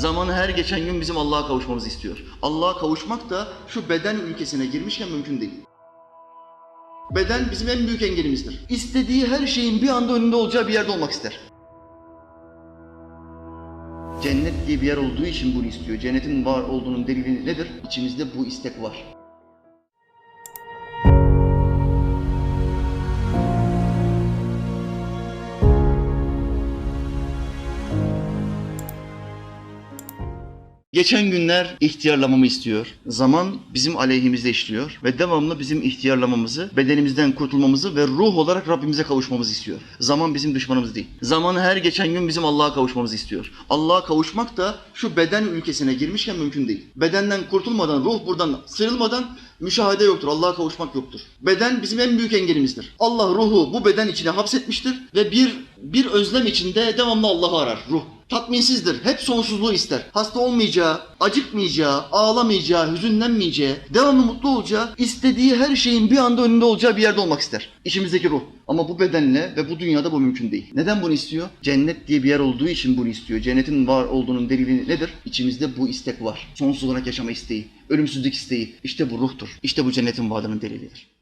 Zamanı her geçen gün bizim Allah'a kavuşmamızı istiyor. Allah'a kavuşmak da şu beden ülkesine girmişken mümkün değil. Beden bizim en büyük engelimizdir. İstediği her şeyin bir anda önünde olacağı bir yerde olmak ister. Cennet diye bir yer olduğu için bunu istiyor. Cennetin var olduğunun delili nedir? İçimizde bu istek var. Geçen günler ihtiyarlamamı istiyor. Zaman bizim aleyhimizde işliyor ve devamlı bizim ihtiyarlamamızı, bedenimizden kurtulmamızı ve ruh olarak Rabbimize kavuşmamızı istiyor. Zaman bizim düşmanımız değil. Zamanı her geçen gün bizim Allah'a kavuşmamızı istiyor. Allah'a kavuşmak da şu beden ülkesine girmişken mümkün değil. Bedenden kurtulmadan, ruh buradan sıyrılmadan müşahede yoktur. Allah'a kavuşmak yoktur. Beden bizim en büyük engelimizdir. Allah ruhu bu beden içine hapsetmiştir ve bir bir özlem içinde devamlı Allah'ı arar ruh. Tatminsizdir. Hep sonsuzluğu ister. Hasta olmayacağı, acıkmayacağı, ağlamayacağı, hüzünlenmeyeceği, devamlı mutlu olacağı, istediği her şeyin bir anda önünde olacağı bir yerde olmak ister. İçimizdeki ruh. Ama bu bedenle ve bu dünyada bu mümkün değil. Neden bunu istiyor? Cennet diye bir yer olduğu için bunu istiyor. Cennetin var olduğunun delili nedir? İçimizde bu istek var. Sonsuz olarak yaşama isteği, ölümsüzlük isteği. İşte bu ruhtur. İşte bu cennetin varlığının delilidir.